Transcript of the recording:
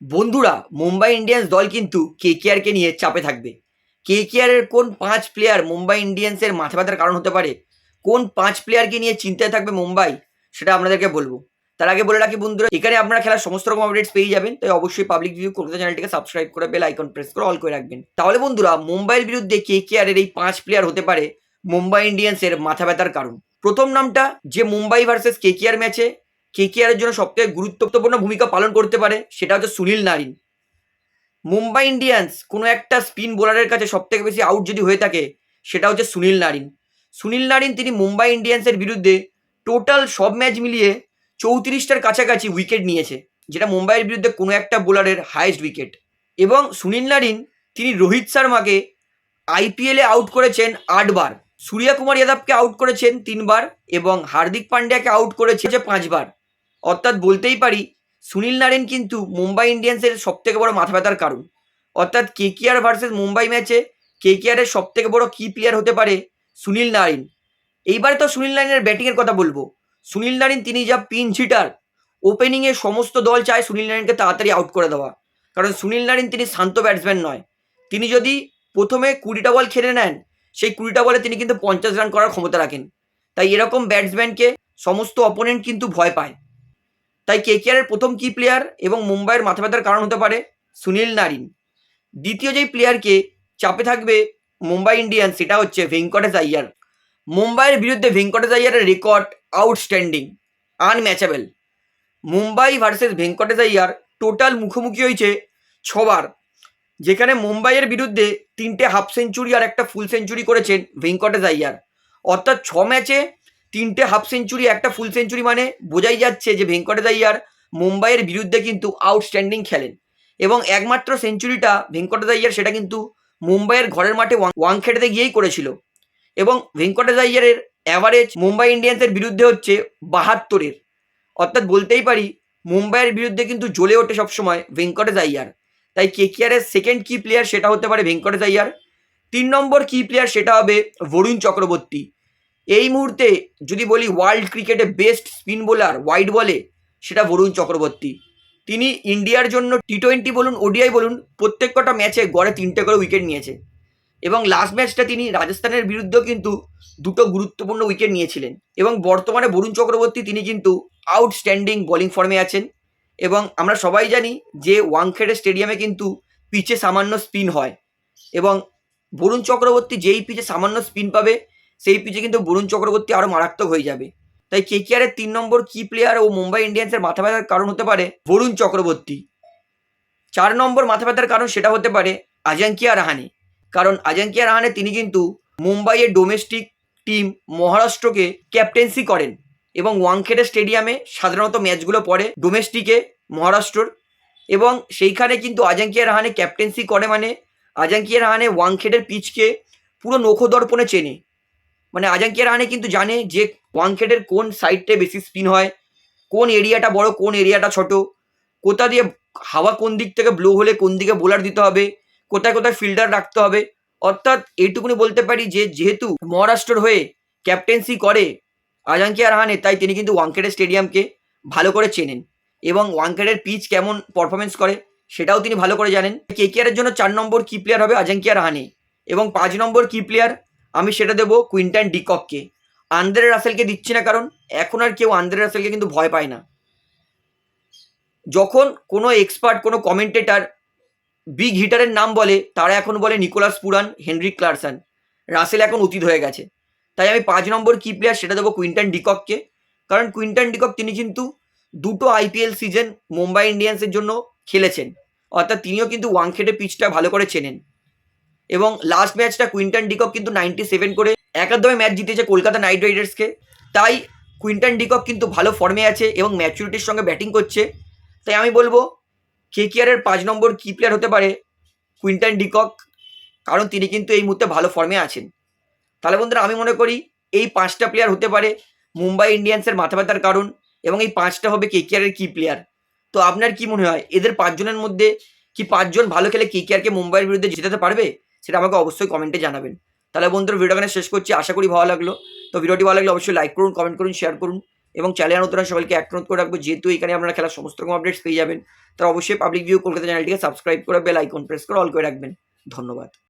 বন্ধুরা, মুম্বাই ইন্ডিয়ান্স দল কিন্তু কেকেআরকে নিয়ে চাপে থাকবে। কেকেআরের কোন পাঁচ প্লেয়ার মুম্বাই ইন্ডিয়ান্সের মাথা ব্যথার কারণ হতে পারে? কোন পাঁচ প্লেয়ারকে নিয়ে চিন্তায় থাকবে মুম্বাই? সেটা আপনাদেরকে বলব। তার আগে বলে রাখি বন্ধুরা, এখানে আপনারা খেলার সমস্ত রকম আপডেটস পেয়ে যাবেন, তাই অবশ্যই পাবলিক ভিউ কলকাতা চ্যানেলটিকে সাবস্ক্রাইব করে বেল আইকন প্রেস করে অল করে রাখবেন। তাহলে বন্ধুরা, মুম্বাইয়ের বিরুদ্ধে কেকেআরের এই পাঁচ প্লেয়ার হতে পারে মুম্বাই ইন্ডিয়ান্সের মাথা ব্যথার কারণ। প্রথম নামটা যে মুম্বাই ভার্সেস কেকেআর ম্যাচে কেকেআরের জন্য সবথেকে গুরুত্বপূর্ণ ভূমিকা পালন করতে পারে সেটা হচ্ছে সুনীল নারিন। মুম্বাই ইন্ডিয়ান্স কোনো একটা স্পিন বোলারের কাছে সবথেকে বেশি আউট যদি হয়ে থাকে, সেটা হচ্ছে সুনীল নারিন। সুনীল নারিন তিনি মুম্বাই ইন্ডিয়ান্সের বিরুদ্ধে টোটাল সব ম্যাচ মিলিয়ে চৌত্রিশটার কাছাকাছি উইকেট নিয়েছে, যেটা মুম্বাইয়ের বিরুদ্ধে কোনো একটা বোলারের হাইয়েস্ট উইকেট এবং সুনীল নারিন তিনি রোহিত শর্মাকে আইপিএলে আউট করেছেন আটবার সূর্যা কুমার যাদবকে আউট করেছেন তিনবার এবং হার্দিক পান্ডিয়াকে আউট করেছে পাঁচবার অর্থাৎ বলতেই পারি, সুনীল নারিন কিন্তু মুম্বাই ইন্ডিয়ান্সের সবথেকে বড় মাথা ব্যথার কারণ। অর্থাৎ কেকেআর ভার্সেস মুম্বাই ম্যাচে কেকেআরের সবথেকে বড় কি প্লেয়ার হতে পারে? সুনীল নারিন এইবারে তো সুনীল নারিনের ব্যাটিংয়ের কথা বলব। সুনীল নারিন তিনি যা পিন ঝিটার ওপেনিংয়ে সমস্ত দল চায় সুনীল নারিনকে তাড়াতাড়ি আউট করে দেওয়া। কারণ সুনীল নারিন তিনি শান্ত ব্যাটসম্যান নয়। তিনি যদি প্রথমে কুড়িটা বল খেলে নেন, সেই কুড়িটা বলে তিনি কিন্তু পঞ্চাশ রান করার ক্ষমতা রাখেন। তাই এরকম ব্যাটসম্যানকে সমস্ত অপোনেন্ট কিন্তু ভয় পায়। তাই কেকেআরের প্রথম কি প্লেয়ার এবং মুম্বাইয়ের মাথা ব্যথার কারণ হতে পারে সুনীল নারিন। দ্বিতীয় যেই প্লেয়ারকে চাপে থাকবে মুম্বাই ইন্ডিয়ান সেটা হচ্ছে ভেঙ্কটেশ আইয়ার। মুম্বাইয়ের বিরুদ্ধে Venkatesh আইয়ারের record outstanding unmatchable Mumbai versus Venkatesh Iyer total মুখোমুখি হয়েছে ছবার, যেখানে মুম্বাইয়ের বিরুদ্ধে তিনটে হাফ সেঞ্চুরি আর একটা ফুল সেঞ্চুরি করেছেন ভেঙ্কটেশ আইয়ার। অর্থাৎ ছ ম্যাচে তিনটে হাফ সেঞ্চুরি একটা ফুল সেঞ্চুরি মানে বোঝাই যাচ্ছে যে ভেঙ্কটেশ আইয়ার মুম্বাইয়ের বিরুদ্ধে কিন্তু আউটস্ট্যান্ডিং খেলেন। এবং একমাত্র সেঞ্চুরিটা ভেঙ্কটেশ আইয়ার, সেটা কিন্তু মুম্বাইয়ের ঘরের মাঠে ওয়াং- ওয়াংখেড়েতে গিয়েই করেছিল। এবং ভেঙ্কটেশ আইয়ারের অ্যাভারেজ মুম্বাই ইন্ডিয়ান্সের বিরুদ্ধে হচ্ছে বাহাত্তরের। অর্থাৎ বলতেই পারি, মুম্বাইয়ের বিরুদ্ধে কিন্তু জ্বলে ওঠে সবসময় ভেঙ্কটেশ আইয়ার। তাই কেকেআরের সেকেন্ড কি প্লেয়ার সেটা হতে পারে ভেঙ্কটেশ আইয়ার। তিন নম্বর কি প্লেয়ার সেটা হবে বরুণ চক্রবর্তী। এই মুহূর্তে যদি বলি ওয়ার্ল্ড ক্রিকেটে বেস্ট স্পিন বোলার ওয়াইড বলে সেটা বরুণ চক্রবর্তী। তিনি ইন্ডিয়ার জন্য টি টোয়েন্টি বলুন ওডিআই বলুন, প্রত্যেক কটা ম্যাচে গড়ে তিনটে করে উইকেট নিয়েছে। এবং লাস্ট ম্যাচটা তিনি রাজস্থানের বিরুদ্ধেও কিন্তু দুটো গুরুত্বপূর্ণ উইকেট নিয়েছিলেন। এবং বর্তমানে বরুণ চক্রবর্তী তিনি কিন্তু আউটস্ট্যান্ডিং বোলিং ফর্মে আছেন। এবং আমরা সবাই জানি যে ওয়াংখেড়ে স্টেডিয়ামে কিন্তু পিচে সামান্য স্পিন হয়। এবং বরুণ চক্রবর্তী যেই পিচে সামান্য স্পিন পাবে সেই পিচে কিন্তু বরুণ চক্রবর্তী আরও মারাত্মক হয়ে যাবে। তাই কেকেআরের তিন নম্বর কি প্লেয়ার ও মুম্বাই ইন্ডিয়ান্সের মাথা ব্যথার কারণ হতে পারে বরুণ চক্রবর্তী। চার নম্বর মাথা ব্যথার কারণ সেটা হতে পারে আজাঙ্কিয়া রাহানে। কারণ আজাঙ্কিয়া রাহানে তিনি কিন্তু মুম্বাইয়ের ডোমেস্টিক টিম মহারাষ্ট্রকে ক্যাপ্টেন্সি করেন এবং ওয়াংখেড়ে স্টেডিয়ামে সাধারণত ম্যাচগুলো পড়ে ডোমেস্টিকে মহারাষ্ট্রর। এবং সেইখানে কিন্তু আজাঙ্কিয়া রাহানে ক্যাপ্টেন্সি করে মানে আজাঙ্কিয়া রাহানে ওয়াংখেড়ের পিচকে পুরো নখদর্পণে চেনে। মানে আজাঙ্কিয়া রাহানে কিন্তু জানে যে ওয়াংখেডের কোন সাইডটা বেশি স্পিন হয়, কোন এরিয়াটা বড়, কোন এরিয়াটা ছোট, কোথা দিয়ে হাওয়া কোন দিক থেকে ব্লো হলে কোন দিকে বোলার দিতে হবে, কোথায় কোথায় ফিল্ডার রাখতে হবে, অর্থাৎ এইটুকুনি বলতে পারি যে যেহেতু মহারাষ্ট্রর হয়ে ক্যাপ্টেন্সি করে আজাঙ্কিয়া রাহানে তাই তিনি কিন্তু ওয়াংখেড়ে স্টেডিয়ামকে ভালো করে চেনেন এবং ওয়াংখেড়ের পিচ কেমন পারফরমেন্স করে সেটাও তিনি ভালো করে জানেন। কেকেআরের জন্য চার নম্বর কি প্লেয়ার হবে আজাঙ্কিয়া রাহানে এবং পাঁচ নম্বর কি প্লেয়ার আমি সেটা দেবো কুইন্টান ডিকককে। আন্দ্রে রাসেলকে দিচ্ছি না কারণ এখন আর কেউ আন্দ্রে রাসেলকে কিন্তু ভয় পায় না। যখন কোনো এক্সপার্ট কোনো কমেন্টেটার বিগ হিটারের নাম বলে, তারা এখন বলে নিকোলাস পুরান হেনরি ক্লার্সন। রাসেল এখন অতীত হয়ে গেছে। তাই আমি পাঁচ নম্বর কি প্লেয়ার সেটা দেবো কুইন্টান ডিকককে। কারণ কুইন্টান ডিকক তিনি কিন্তু দুটো আইপিএল সিজন মুম্বাই ইন্ডিয়ান্সের জন্য খেলেছেন। অর্থাৎ তিনিও কিন্তু ওয়াংখেডে পিচটা ভালো করে চেনেন। এবং লাস্ট ম্যাচটা কুইন্টান ডিকক কিন্তু নাইনটি সেভেন করে একাদমে ম্যাচ জিতেছে কলকাতা নাইট রাইডার্সকে তাই কুইন্টন ডিকক কিন্তু ভালো ফর্মে আছে এবং ম্যাচুরিটির সঙ্গে ব্যাটিং করছে। তাই আমি বলব কেকিআরের পাঁচ নম্বর কি প্লেয়ার হতে পারে কুইন্টন ডিকক কারণ তিনি কিন্তু এই মুহূর্তে ভালো ফর্মে আছেন। তাহলে বন্ধুরা, আমি মনে করি এই পাঁচটা প্লেয়ার হতে পারে মুম্বাই ইন্ডিয়ান্সের মাথা ব্যথার কারণ এবং এই পাঁচটা হবে কে কেকিআরের কি প্লেয়ার তো আপনার কি মনে হয়, এদের পাঁচজনের মধ্যে কি পাঁচজন ভালো খেলে কে কেকিআরকে মুম্বাইয়ের বিরুদ্ধে জেতাতে পারবে? সেটা আমাকে অবশ্যই কমেন্টে জানাবেন। তাহলে বন্ধুরা ভিডিওখানে শেষ করছি। আশা করি ভালো লাগল। তো ভিডিওটি ভালো লাগলে অবশ্যই লাইক করুন কমেন্ট করুন শেয়ার করুন এবং চ্যানেল নতুন সবাইকে এক অনুরোধ করে রাখব, যেহেতু এখানে আপনারা খেলার সমস্ত রকম আপডেটস পেয়ে যাবেন তারা অবশ্যই পাবলিক ভিউ কলকাতা চ্যানেলটিকে সাবস্ক্রাইব করে বেল আইকন প্রেস করে অল করে রাখবেন। ধন্যবাদ।